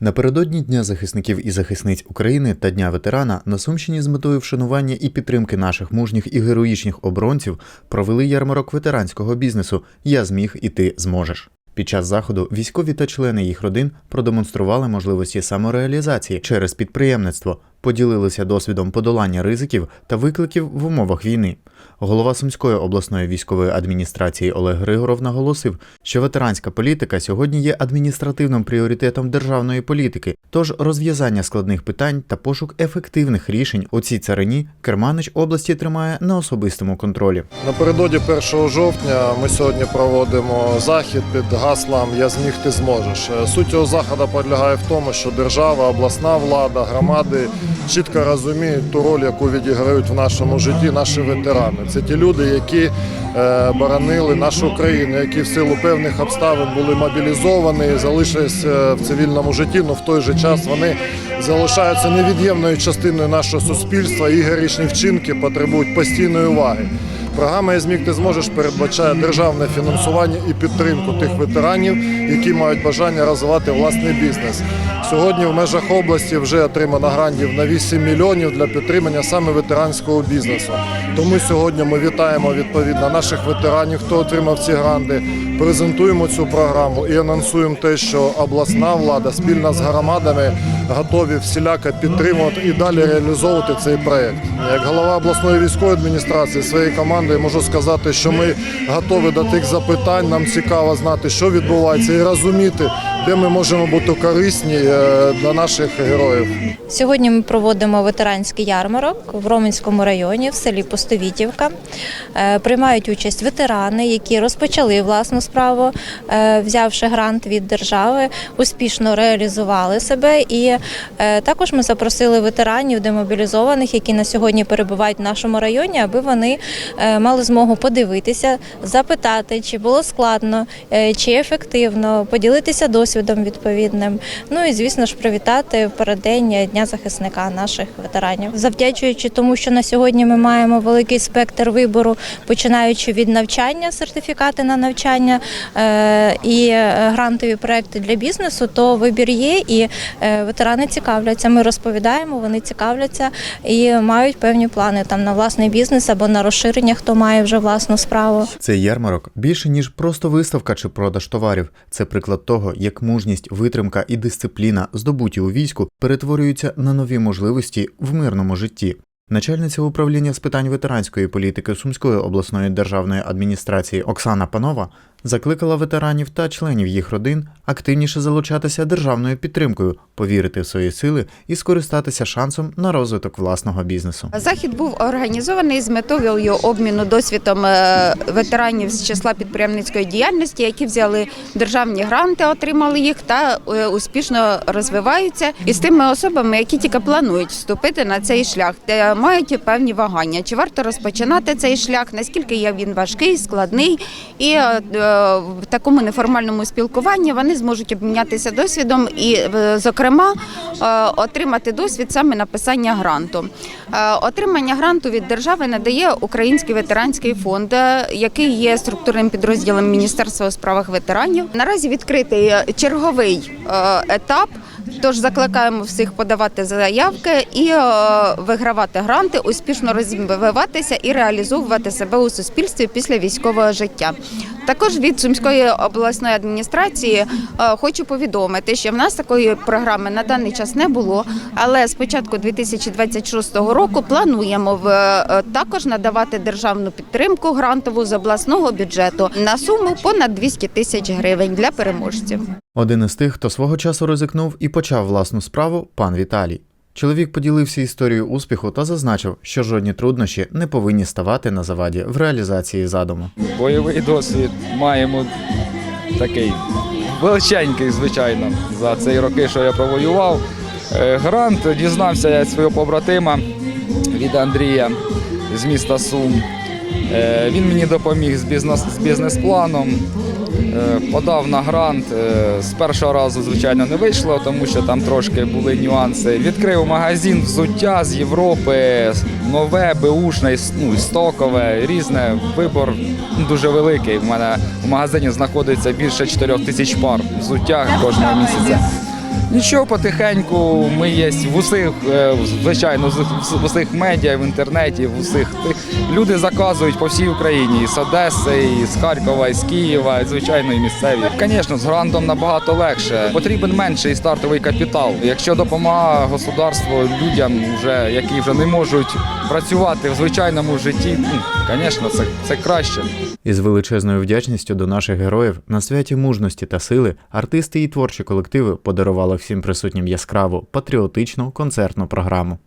Напередодні Дня захисників і захисниць України та Дня ветерана на Сумщині з метою вшанування і підтримки наших мужніх і героїчних оборонців провели ярмарок ветеранського бізнесу Я зміг і ти зможеш. Під час заходу військові та члени їх родин продемонстрували можливості самореалізації через підприємництво, поділилися досвідом подолання ризиків та викликів в умовах війни. Голова Сумської обласної військової адміністрації Олег Григоров наголосив, що ветеранська політика сьогодні є адміністративним пріоритетом державної політики, тож розв'язання складних питань та пошук ефективних рішень у цій царині Керманич області тримає на особистому контролі. Напередодні 1 жовтня ми сьогодні проводимо захід під гаслом Я зміг ти зможеш. Суть цього заходу полягає в тому, що держава, обласна влада, громади чітко розуміють ту роль, яку відіграють в нашому житті наші ветерани. Це ті люди, які е, боронили нашу країну, які в силу певних обставин були мобілізовані, залишились е, в цивільному житті, але в той же час вони залишаються невід'ємною частиною нашого суспільства. І героїчні вчинки потребують постійної уваги. Програма «Я зміг ти зможеш передбачає державне фінансування і підтримку тих ветеранів, які мають бажання розвивати власний бізнес. Сьогодні в межах області вже отримано грантів на 8 мільйонів для підтримання саме ветеранського бізнесу. Тому сьогодні ми вітаємо відповідно наших ветеранів, хто отримав ці гранти, презентуємо цю програму і анонсуємо те, що обласна влада спільно з громадами готові всіляко підтримувати і далі реалізовувати цей проект. Як голова обласної військової адміністрації своєї команди можу сказати, що ми готові до тих запитань. Нам цікаво знати, що відбувається, і розуміти, де ми можемо бути корисні е, для наших героїв. Сьогодні ми проводимо ветеранський ярмарок в Роменському районі в селі Постовітівка. Е, Приймають участь ветерани, які розпочали власну справу, е, взявши грант від держави, успішно реалізували себе. І також ми запросили ветеранів демобілізованих, які на сьогодні перебувають в нашому районі, аби вони мали змогу подивитися, запитати, чи було складно, чи ефективно, поділитися досвідом відповідним. Ну і звісно ж привітати переддень Дня захисника наших ветеранів, завдячуючи тому, що на сьогодні ми маємо великий спектр вибору, починаючи від навчання, сертифікати на навчання е, і е, грантові проекти для бізнесу, то вибір є, і е, ветерани цікавляться. Ми розповідаємо, вони цікавляться і мають певні плани там на власний бізнес або на розширення, хто має вже власну справу. Цей ярмарок більше ніж просто виставка чи продаж товарів. Це приклад того, як мужність, витримка і дисципліна, здобуті у війську, перетворюються на нові можливості в мирному житті. Начальниця управління з питань ветеранської політики Сумської обласної державної адміністрації Оксана Панова закликала ветеранів та членів їх родин активніше залучатися державною підтримкою, повірити в свої сили і скористатися шансом на розвиток власного бізнесу. Захід був організований з метою обміну досвідом е, ветеранів з числа підприємницької діяльності, які взяли державні гранти, отримали їх та е, успішно розвиваються, і з тими особами, які тільки планують вступити на цей шлях, де мають певні вагання. Чи варто розпочинати цей шлях? Наскільки є він важкий, складний, і е, в такому неформальному спілкуванні вони зможуть обмінятися досвідом і, е, зокрема, е, отримати досвід саме написання гранту. Е, Отримання гранту від держави надає Український ветеранський фонд, який є структурним підрозділом Міністерства у справах ветеранів. Наразі відкритий черговий етап. Тож закликаємо всіх подавати заявки і вигравати гранти, успішно розвиватися і реалізовувати себе у суспільстві після військового життя. Також від Сумської обласної адміністрації е, хочу повідомити, що в нас такої програми на даний час не було, але з початку 2026 року плануємо е, також надавати державну підтримку грантову з обласного бюджету на суму понад 200 тисяч гривень для переможців. Один із тих, хто свого часу ризикнув і почав власну справу, пан Віталій. Чоловік поділився історією успіху та зазначив, що жодні труднощі не повинні ставати на заваді в реалізації задуму. Бойовий досвід маємо такий величенький, звичайно, за ці роки, що я провоював. Е, Грант дізнався я свого побратима від Андрія з міста Сум. Е, Він мені допоміг з бізнес, з бізнес-планом, е, подав на грант. Е, З першого разу, звичайно, не вийшло, тому що там трошки були нюанси. Відкрив магазин взуття з Європи, нове, беушне, ну, стокове, різне. Вибор дуже великий. У мене в магазині знаходиться більше 4 тисяч пар взуття кожного місяця. Нічого потихеньку, ми є в усіх, е, звичайно, в усіх медіа, в інтернеті, в усіх тих. Люди заказують по всій Україні, і з Одеси, і з Харкова, і з Києва, і, звичайно, і місцеві. Звісно, з грантом набагато легше. Потрібен менший стартовий капітал. Якщо допомагає государство людям, вже, які вже не можуть працювати в звичайному житті, ну, звісно, це, це краще. Із величезною вдячністю до наших героїв на святі мужності та сили артисти і творчі колективи подарували всім присутнім яскраву патріотичну концертну програму.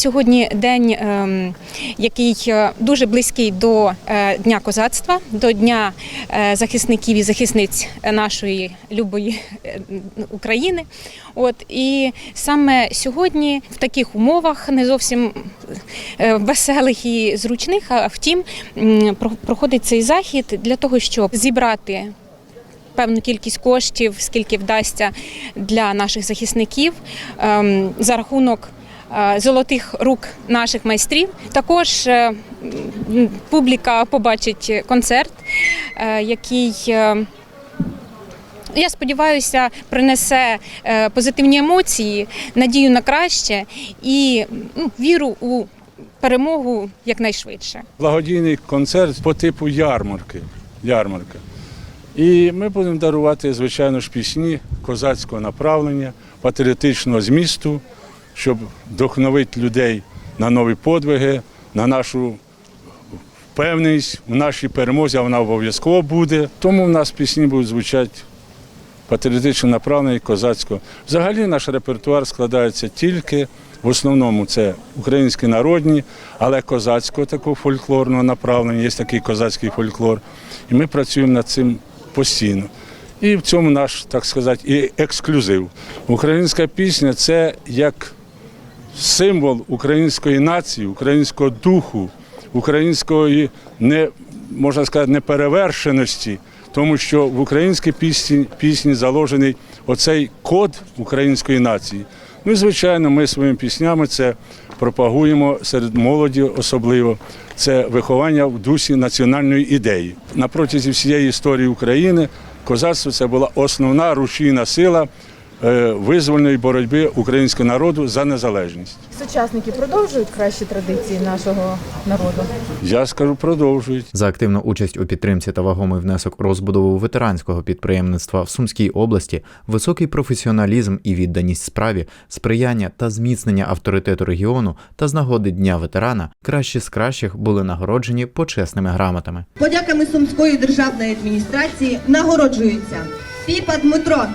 Сьогодні день, ем, який е, дуже близький до е, Дня козацтва, до Дня е, захисників і захисниць нашої любої України. От і саме сьогодні в таких умовах не зовсім веселих і зручних, а втім проходить цей захід для того, щоб зібрати певну кількість коштів, скільки вдасться для наших захисників ем, за рахунок золотих рук наших майстрів. Також е, публіка побачить концерт, е, який. е, я сподіваюся, принесе е, позитивні емоції, надію на краще і ну, віру у перемогу якнайшвидше. благодійний концерт по типу ярмарки. ярмарка. І ми будемо дарувати, звичайно ж, пісні козацького направлення, патріотичного змісту, щоб вдохновити людей на нові подвиги, на нашу впевненість в нашій перемозі, а вона обов'язково буде. Тому в нас пісні будуть звучати патріотично направлення і козацького. Взагалі наш репертуар складається тільки в основному це українські народні, але козацького такого фольклорного направлення, є такий козацький фольклор. І ми працюємо над цим постійно. І в цьому наш, так сказати, і ексклюзив. Українська пісня це як символ української нації, українського духу, української не можна сказати неперевершеності, тому що в українській пісні, пісні заложений оцей код української нації. Ну і звичайно, ми своїми піснями це пропагуємо серед молоді, особливо це виховання в дусі національної ідеї. На протязі всієї історії України козацтво це була основна рушійна сила визвольної боротьби українського народу за незалежність. Сучасники продовжують кращі традиції нашого народу. Я скажу, продовжують. За активну участь у підтримці та вагомий внесок у розбудову ветеранського підприємництва в Сумській області, високий професіоналізм і відданість справі, сприяння та зміцнення авторитету регіону та з нагоди Дня ветерана кращі з кращих були нагороджені почесними грамотами. Подяками Сумської державної адміністрації нагороджується Піпа Дмитро.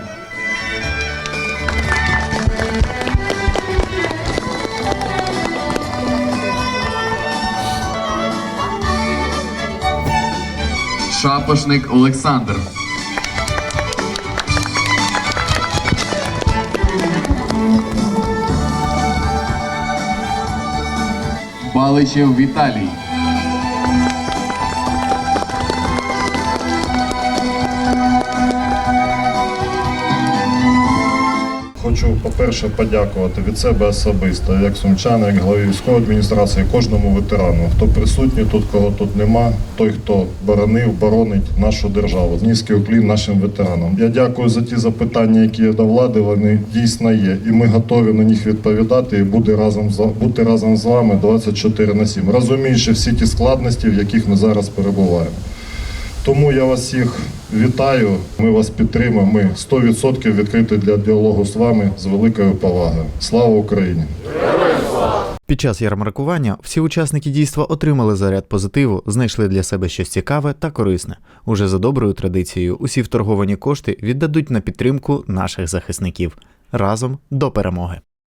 Шапошник Олександр. Баличев Віталій. Хочу, по-перше, подякувати від себе особисто, як сумчани, як голові військової адміністрації, кожному ветерану, хто присутній тут, кого тут нема, той, хто боронив, боронить нашу державу. Низький уклін нашим ветеранам. Я дякую за ті запитання, які є до влади. Вони дійсно є, і ми готові на них відповідати і бути разом з бути разом з вами 24 на 7, розуміючи всі ті складності, в яких ми зараз перебуваємо. Тому я вас всіх вітаю. Ми вас підтримуємо. Ми 100% відкриті для діалогу з вами з великою повагою. Слава Україні! Під час ярмаркування всі учасники дійства отримали заряд позитиву, знайшли для себе щось цікаве та корисне. Уже за доброю традицією, усі вторговані кошти віддадуть на підтримку наших захисників разом до перемоги.